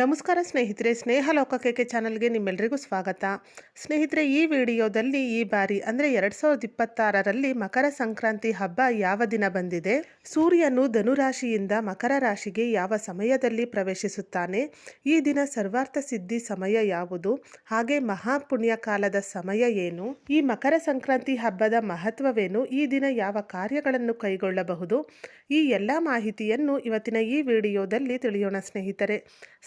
ನಮಸ್ಕಾರ ಸ್ನೇಹಿತರೆ ಸ್ನೇಹ ಲೋಕಕ್ಕೆ ಚಾನಲ್ಗೆ ನಿಮ್ಮೆಲ್ಲರಿಗೂ ಸ್ವಾಗತ. ಸ್ನೇಹಿತರೆ, ಈ ವಿಡಿಯೋದಲ್ಲಿ ಈ ಬಾರಿ ಅಂದರೆ ಎರಡು ಸಾವಿರದ ಇಪ್ಪತ್ತಾರರಲ್ಲಿ ಮಕರ ಸಂಕ್ರಾಂತಿ ಹಬ್ಬ ಯಾವ ದಿನ ಬಂದಿದೆ? ಸೂರ್ಯನು ಧನುರಾಶಿಯಿಂದ ಮಕರ ರಾಶಿಗೆ ಯಾವ ಸಮಯದಲ್ಲಿ ಪ್ರವೇಶಿಸುತ್ತಾನೆ? ಈ ದಿನ ಸರ್ವಾರ್ಥ ಸಿದ್ಧಿ ಸಮಯ ಯಾವುದು? ಹಾಗೆ ಮಹಾಪುಣ್ಯ ಕಾಲದ ಸಮಯ ಏನು? ಈ ಮಕರ ಸಂಕ್ರಾಂತಿ ಹಬ್ಬದ ಮಹತ್ವವೇನು? ಈ ದಿನ ಯಾವ ಕಾರ್ಯಗಳನ್ನು ಕೈಗೊಳ್ಳಬಹುದು? ಈ ಎಲ್ಲ ಮಾಹಿತಿಯನ್ನು ಇವತ್ತಿನ ಈ ವಿಡಿಯೋದಲ್ಲಿ ತಿಳಿಯೋಣ ಸ್ನೇಹಿತರೆ.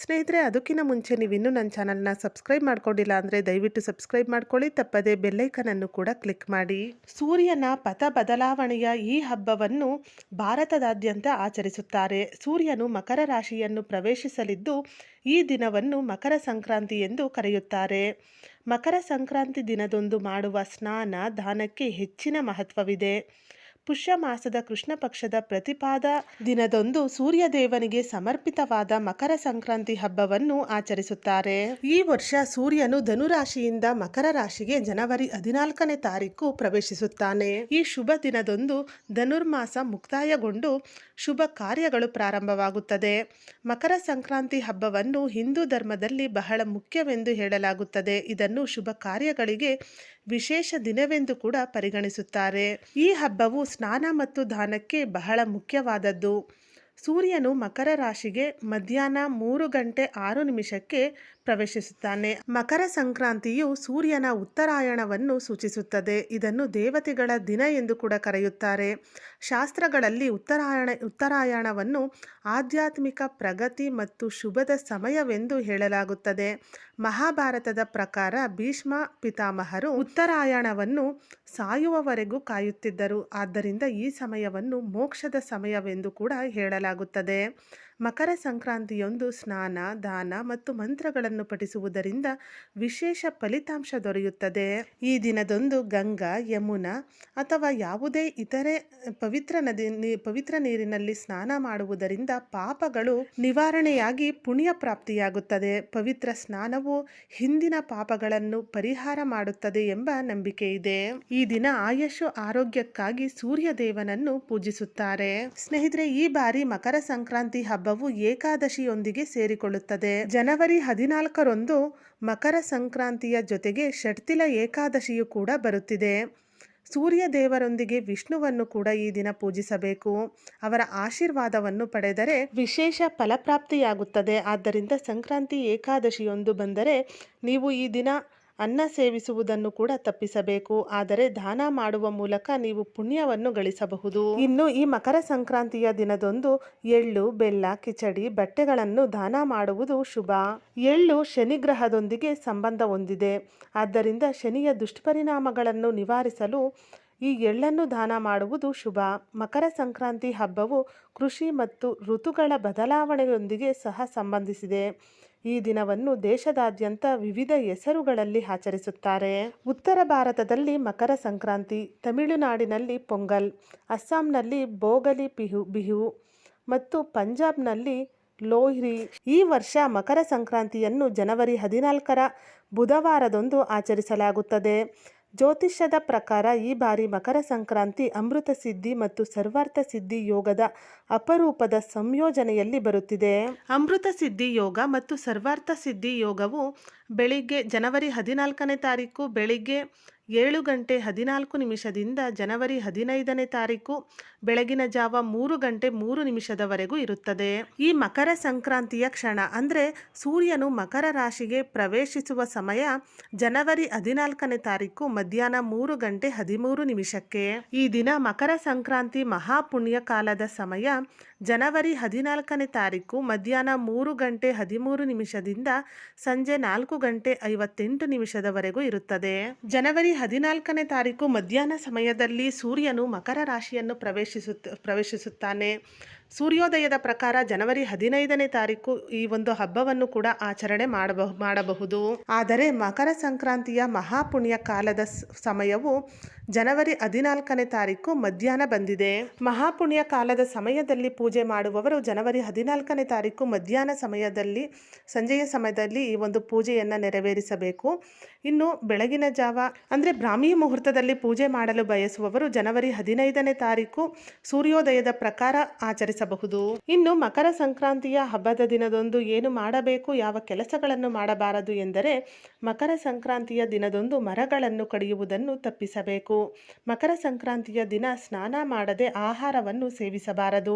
ಸ್ನೇಹಿತರೆ ಅದಕ್ಕಿಂತ ಮುಂಚೆ ನೀವು ಇನ್ನೂ ನನ್ನ ಚಾನಲ್ನ ಸಬ್ಸ್ಕ್ರೈಬ್ ಮಾಡ್ಕೊಂಡಿಲ್ಲ ಅಂದರೆ ದಯವಿಟ್ಟು ಸಬ್ಸ್ಕ್ರೈಬ್ ಮಾಡ್ಕೊಳ್ಳಿ. ತಪ್ಪದೆ ಬೆಲ್ಲೈಕನನ್ನು ಕೂಡ ಕ್ಲಿಕ್ ಮಾಡಿ. ಸೂರ್ಯನ ಪಥ ಬದಲಾವಣೆಯ ಈ ಹಬ್ಬವನ್ನು ಭಾರತದಾದ್ಯಂತ ಆಚರಿಸುತ್ತಾರೆ. ಸೂರ್ಯನು ಮಕರ ರಾಶಿಯನ್ನು ಪ್ರವೇಶಿಸಲಿದ್ದು ಈ ದಿನವನ್ನು ಮಕರ ಸಂಕ್ರಾಂತಿ ಎಂದು ಕರೆಯುತ್ತಾರೆ. ಮಕರ ಸಂಕ್ರಾಂತಿ ದಿನದಂದು ಮಾಡುವ ಸ್ನಾನ, ದಾನಕ್ಕೆ ಹೆಚ್ಚಿನ ಮಹತ್ವವಿದೆ. ಪುಷ್ಯ ಮಾಸದ ಕೃಷ್ಣ ಪಕ್ಷದ ಪ್ರತಿಪಾದ ದಿನದಂದು ಸೂರ್ಯ ದೇವನಿಗೆ ಸಮರ್ಪಿತವಾದ ಮಕರ ಸಂಕ್ರಾಂತಿ ಹಬ್ಬವನ್ನು ಆಚರಿಸುತ್ತಾರೆ. ಈ ವರ್ಷ ಸೂರ್ಯನು ಧನುರಾಶಿಯಿಂದ ಮಕರ ರಾಶಿಗೆ ಜನವರಿ ಹದಿನಾಲ್ಕನೇ ತಾರೀಕು ಪ್ರವೇಶಿಸುತ್ತಾನೆ. ಈ ಶುಭ ದಿನದಂದು ಧನುರ್ಮಾಸ ಮುಕ್ತಾಯಗೊಂಡು ಶುಭ ಕಾರ್ಯಗಳು ಪ್ರಾರಂಭವಾಗುತ್ತದೆ. ಮಕರ ಸಂಕ್ರಾಂತಿ ಹಬ್ಬವನ್ನು ಹಿಂದೂ ಧರ್ಮದಲ್ಲಿ ಬಹಳ ಮುಖ್ಯವೆಂದು ಹೇಳಲಾಗುತ್ತದೆ. ಇದನ್ನು ಶುಭ ಕಾರ್ಯಗಳಿಗೆ ವಿಶೇಷ ದಿನವೆಂದು ಕೂಡ ಪರಿಗಣಿಸುತ್ತಾರೆ. ಈ ಹಬ್ಬವು ಸ್ನಾನ ಮತ್ತು ದಾನಕ್ಕೆ ಬಹಳ ಮುಖ್ಯವಾದದ್ದು. ಸೂರ್ಯನು ಮಕರ ರಾಶಿಗೆ ಮಧ್ಯಾಹ್ನ ಮೂರು ಗಂಟೆ ಆರು ನಿಮಿಷಕ್ಕೆ ಪ್ರವೇಶಿಸುತ್ತಾನೆ. ಮಕರ ಸಂಕ್ರಾಂತಿಯು ಸೂರ್ಯನ ಉತ್ತರಾಯಣವನ್ನು ಸೂಚಿಸುತ್ತದೆ. ಇದನ್ನು ದೇವತೆಗಳ ದಿನ ಎಂದು ಕೂಡ ಕರೆಯುತ್ತಾರೆ. ಶಾಸ್ತ್ರಗಳಲ್ಲಿ ಉತ್ತರಾಯಣ, ಉತ್ತರಾಯಣವನ್ನು ಆಧ್ಯಾತ್ಮಿಕ ಪ್ರಗತಿ ಮತ್ತು ಶುಭದ ಸಮಯವೆಂದು ಹೇಳಲಾಗುತ್ತದೆ. ಮಹಾಭಾರತದ ಪ್ರಕಾರ ಭೀಷ್ಮ ಪಿತಾಮಹರು ಉತ್ತರಾಯಣವನ್ನು ಸಾಯುವವರೆಗೂ ಕಾಯುತ್ತಿದ್ದರು. ಆದ್ದರಿಂದ ಈ ಸಮಯವನ್ನು ಮೋಕ್ಷದ ಸಮಯವೆಂದು ಕೂಡ ಹೇಳಲಾಗುತ್ತದೆ. ಮಕರ ಸಂಕ್ರಾಂತಿಯೊಂದು ಸ್ನಾನ, ದಾನ ಮತ್ತು ಮಂತ್ರಗಳನ್ನು ಪಠಿಸುವುದರಿಂದ ವಿಶೇಷ ಫಲಿತಾಂಶ ದೊರೆಯುತ್ತದೆ. ಈ ದಿನದಂದು ಗಂಗಾ, ಯಮುನಾ ಅಥವಾ ಯಾವುದೇ ಇತರೆ ಪವಿತ್ರ ನದಿ ಪವಿತ್ರ ನೀರಿನಲ್ಲಿ ಸ್ನಾನ ಮಾಡುವುದರಿಂದ ಪಾಪಗಳು ನಿವಾರಣೆಯಾಗಿ ಪುಣ್ಯ ಪ್ರಾಪ್ತಿಯಾಗುತ್ತದೆ. ಪವಿತ್ರ ಸ್ನಾನವು ಹಿಂದಿನ ಪಾಪಗಳನ್ನು ಪರಿಹಾರ ಮಾಡುತ್ತದೆ ಎಂಬ ನಂಬಿಕೆ ಇದೆ. ಈ ದಿನ ಆಯಸ್ಸು ಆರೋಗ್ಯಕ್ಕಾಗಿ ಸೂರ್ಯ ದೇವನನ್ನು ಪೂಜಿಸುತ್ತಾರೆ. ಸ್ನೇಹಿತರೆ, ಈ ಬಾರಿ ಮಕರ ಸಂಕ್ರಾಂತಿ ಹಬ್ಬವು ಏಕಾದಶಿಯೊಂದಿಗೆ ಸೇರಿಕೊಳ್ಳುತ್ತದೆ. ಜನವರಿ ಹದಿನಾಲ್ಕರಂದು ಮಕರ ಸಂಕ್ರಾಂತಿಯ ಜೊತೆಗೆ ಷಟ್ತಿಲ ಏಕಾದಶಿಯು ಕೂಡ ಬರುತ್ತಿದೆ. ಸೂರ್ಯ ದೇವರೊಂದಿಗೆ ವಿಷ್ಣುವನ್ನು ಕೂಡ ಈ ದಿನ ಪೂಜಿಸಬೇಕು. ಅವರ ಆಶೀರ್ವಾದವನ್ನು ಪಡೆದರೆ ವಿಶೇಷ ಫಲಪ್ರಾಪ್ತಿಯಾಗುತ್ತದೆ. ಆದ್ದರಿಂದ ಸಂಕ್ರಾಂತಿ ಏಕಾದಶಿಯೊಂದು ಬಂದರೆ ನೀವು ಈ ದಿನ ಅನ್ನ ಸೇವಿಸುವುದನ್ನು ಕೂಡ ತಪ್ಪಿಸಬೇಕು. ಆದರೆ ದಾನ ಮಾಡುವ ಮೂಲಕ ನೀವು ಪುಣ್ಯವನ್ನು ಗಳಿಸಬಹುದು. ಇನ್ನು ಈ ಮಕರ ಸಂಕ್ರಾಂತಿಯ ದಿನದಂದು ಎಳ್ಳು, ಬೆಲ್ಲ, ಕಿಚಡಿ, ಬಟ್ಟೆಗಳನ್ನು ದಾನ ಮಾಡುವುದು ಶುಭ. ಎಳ್ಳು ಶನಿಗ್ರಹದೊಂದಿಗೆ ಸಂಬಂಧ ಹೊಂದಿದೆ. ಆದ್ದರಿಂದ ಶನಿಯ ದುಷ್ಪರಿಣಾಮಗಳನ್ನು ನಿವಾರಿಸಲು ಈ ಎಳ್ಳನ್ನು ದಾನ ಮಾಡುವುದು ಶುಭ. ಮಕರ ಸಂಕ್ರಾಂತಿ ಹಬ್ಬವು ಕೃಷಿ ಮತ್ತು ಋತುಗಳ ಬದಲಾವಣೆಯೊಂದಿಗೆ ಸಹ ಸಂಬಂಧಿಸಿದೆ. ಈ ದಿನವನ್ನು ದೇಶದಾದ್ಯಂತ ವಿವಿಧ ಹೆಸರುಗಳಲ್ಲಿ ಆಚರಿಸುತ್ತಾರೆ. ಉತ್ತರ ಭಾರತದಲ್ಲಿ ಮಕರ ಸಂಕ್ರಾಂತಿ, ತಮಿಳುನಾಡಿನಲ್ಲಿ ಪೊಂಗಲ್, ಅಸ್ಸಾಂನಲ್ಲಿ ಬೋಗಲಿ ಬಿಹು ಬಿಹು ಮತ್ತು ಪಂಜಾಬ್ನಲ್ಲಿ ಲೋಹ್ರಿ. ಈ ವರ್ಷ ಮಕರ ಸಂಕ್ರಾಂತಿಯನ್ನು ಜನವರಿ ಹದಿನಾಲ್ಕರ ಬುಧವಾರದಂದು ಆಚರಿಸಲಾಗುತ್ತದೆ. ಜ್ಯೋತಿಷ್ಯದ ಪ್ರಕಾರ ಈ ಬಾರಿ ಮಕರ ಸಂಕ್ರಾಂತಿ ಅಮೃತ ಸಿದ್ಧಿ ಮತ್ತು ಸರ್ವಾರ್ಥ ಸಿದ್ಧಿ ಯೋಗದ ಅಪರೂಪದ ಸಂಯೋಜನೆಯಲ್ಲಿ ಬರುತ್ತಿದೆ. ಅಮೃತ ಸಿದ್ಧಿ ಯೋಗ ಮತ್ತು ಸರ್ವಾರ್ಥ ಸಿದ್ಧಿ ಯೋಗವು ಬೆಳಿಗ್ಗೆ ಜನವರಿ ಹದಿನಾಲ್ಕನೇ ತಾರೀಕು ಬೆಳಿಗ್ಗೆ ಏಳು ಗಂಟೆ ಹದಿನಾಲ್ಕು ನಿಮಿಷದಿಂದ ಜನವರಿ ಹದಿನೈದನೇ ತಾರೀಕು ಬೆಳಗಿನ ಜಾವ ಮೂರು ಗಂಟೆ ಮೂರು ನಿಮಿಷದವರೆಗೂ ಇರುತ್ತದೆ. ಈ ಮಕರ ಸಂಕ್ರಾಂತಿಯ ಕ್ಷಣ ಅಂದರೆ ಸೂರ್ಯನು ಮಕರ ರಾಶಿಗೆ ಪ್ರವೇಶಿಸುವ ಸಮಯ ಜನವರಿ ಹದಿನಾಲ್ಕನೇ ತಾರೀಕು ಮಧ್ಯಾಹ್ನ ಮೂರು ಗಂಟೆ ಹದಿಮೂರು ನಿಮಿಷಕ್ಕೆ. ಈ ದಿನ ಮಕರ ಸಂಕ್ರಾಂತಿ ಮಹಾಪುಣ್ಯ ಕಾಲದ ಸಮಯ ಜನವರಿ ಹದಿನಾಲ್ಕನೇ ತಾರೀಕು ಮಧ್ಯಾಹ್ನ ಮೂರು ಗಂಟೆ ಹದಿಮೂರು ನಿಮಿಷದಿಂದ ಸಂಜೆ ನಾಲ್ಕು ಗಂಟೆ ಐವತ್ತೆಂಟು ನಿಮಿಷದವರೆಗೂ ಇರುತ್ತದೆ. ಜನವರಿ ಹದಿನಾಲ್ಕನೇ ತಾರೀಕು ಮಧ್ಯಾಹ್ನ ಸಮಯದಲ್ಲಿ ಸೂರ್ಯನು ಮಕರ ರಾಶಿಯನ್ನು ಪ್ರವೇಶಿಸುತ್ತ ಪ್ರವೇಶಿಸುತ್ತಾನೆ. ಸೂರ್ಯೋದಯದ ಪ್ರಕಾರ ಜನವರಿ ಹದಿನೈದನೇ ತಾರೀಕು ಈ ಒಂದು ಹಬ್ಬವನ್ನು ಕೂಡ ಆಚರಣೆ ಮಾಡಬಹು ಮಾಡಬಹುದು. ಆದರೆ ಮಕರ ಸಂಕ್ರಾಂತಿಯ ಮಹಾಪುಣ್ಯ ಕಾಲದ ಸಮಯವು ಜನವರಿ ಹದಿನಾಲ್ಕನೇ ತಾರೀಕು ಮಧ್ಯಾಹ್ನ ಬಂದಿದೆ. ಮಹಾಪುಣ್ಯ ಕಾಲದ ಸಮಯದಲ್ಲಿ ಪೂಜೆ ಮಾಡುವವರು ಜನವರಿ ಹದಿನಾಲ್ಕನೇ ತಾರೀಕು ಮಧ್ಯಾಹ್ನ ಸಮಯದಲ್ಲಿ, ಸಂಜೆಯ ಸಮಯದಲ್ಲಿ ಈ ಒಂದು ಪೂಜೆಯನ್ನು ನೆರವೇರಿಸಬೇಕು. ಇನ್ನು ಬೆಳಗಿನ ಜಾವ, ಅಂದರೆ ಬ್ರಾಹ್ಮಿ ಮುಹೂರ್ತದಲ್ಲಿ ಪೂಜೆ ಮಾಡಲು ಬಯಸುವವರು ಜನವರಿ ಹದಿನೈದನೇ ತಾರೀಕು ಸೂರ್ಯೋದಯದ ಪ್ರಕಾರ ಆಚರಿಸ ತಿಳಿಸಬಹುದು ಇನ್ನು ಮಕರ ಸಂಕ್ರಾಂತಿಯ ಹಬ್ಬದ ದಿನದಂದು ಏನು ಮಾಡಬೇಕು, ಯಾವ ಕೆಲಸಗಳನ್ನು ಮಾಡಬಾರದು ಎಂದರೆ ಮಕರ ಸಂಕ್ರಾಂತಿಯ ದಿನದಂದು ಮರಗಳನ್ನು ಕಡಿಯುವುದನ್ನು ತಪ್ಪಿಸಬೇಕು. ಮಕರ ಸಂಕ್ರಾಂತಿಯ ದಿನ ಸ್ನಾನ ಮಾಡದೆ ಆಹಾರವನ್ನು ಸೇವಿಸಬಾರದು.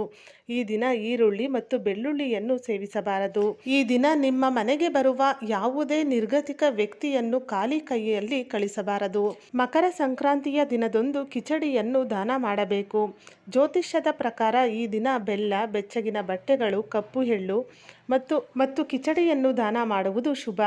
ಈ ದಿನ ಈರುಳ್ಳಿ ಮತ್ತು ಬೆಳ್ಳುಳ್ಳಿಯನ್ನು ಸೇವಿಸಬಾರದು. ಈ ದಿನ ನಿಮ್ಮ ಮನೆಗೆ ಬರುವ ಯಾವುದೇ ನಿರ್ಗತಿಕ ವ್ಯಕ್ತಿಯನ್ನು ಖಾಲಿ ಕೈಯಲ್ಲಿ ಕಳಿಸಬಾರದು. ಮಕರ ಸಂಕ್ರಾಂತಿಯ ದಿನದಂದು ಕಿಚಡಿಯನ್ನು ದಾನ ಮಾಡಬೇಕು. ಜ್ಯೋತಿಷ್ಯದ ಪ್ರಕಾರ ಈ ದಿನ ಬೆಲ್ಲ ಬೆಚ್ಚಗಿನ ಬಟ್ಟೆಗಳು ಕಪ್ಪು ಎಳ್ಳು ಮತ್ತು ಮತ್ತು ಕಿಚಡಿಯನ್ನು ದಾನ ಮಾಡುವುದು ಶುಭ.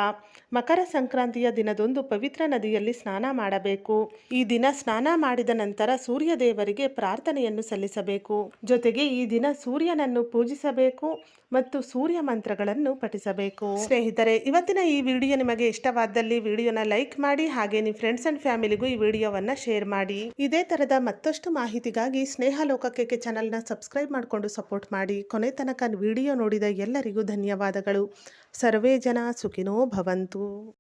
ಮಕರ ಸಂಕ್ರಾಂತಿಯ ದಿನದೊಂದು ಪವಿತ್ರ ನದಿಯಲ್ಲಿ ಸ್ನಾನ ಮಾಡಬೇಕು. ಈ ದಿನ ಸ್ನಾನ ಮಾಡಿದ ನಂತರ ಸೂರ್ಯ ದೇವರಿಗೆ ಪ್ರಾರ್ಥನೆಯನ್ನು ಸಲ್ಲಿಸಬೇಕು. ಜೊತೆಗೆ ಈ ದಿನ ಸೂರ್ಯನನ್ನು ಪೂಜಿಸಬೇಕು ಮತ್ತು ಸೂರ್ಯ ಮಂತ್ರಗಳನ್ನು ಪಠಿಸಬೇಕು. ಸ್ನೇಹಿತರೆ, ಇವತ್ತಿನ ಈ ವಿಡಿಯೋ ನಿಮಗೆ ಇಷ್ಟವಾದಲ್ಲಿ ವಿಡಿಯೋನ ಲೈಕ್ ಮಾಡಿ ಹಾಗೆ ನಿಮ್ಮ ಫ್ರೆಂಡ್ಸ್ ಅಂಡ್ ಫ್ಯಾಮಿಲಿಗೂ ಈ ವಿಡಿಯೋವನ್ನ ಶೇರ್ ಮಾಡಿ. ಇದೇ ತರದ ಮತ್ತಷ್ಟು ಮಾಹಿತಿಗಾಗಿ ಸ್ನೇಹ ಲೋಕಕ್ಕೆ ಚಾನಲ್ನ ಸಬ್ಸ್ಕ್ರೈಬ್ ಮಾಡಿಕೊಂಡು ಸಪೋರ್ಟ್ ಮಾಡಿ. ಕೊನೆ ತನಕ ವಿಡಿಯೋ ನೋಡಿದ ಎಲ್ಲರಿಗೂ ಧನ್ಯವಾದಗಳು. ಸರ್ವೇ ಜನ ಸುಖಿನೋ ಭವಂತು.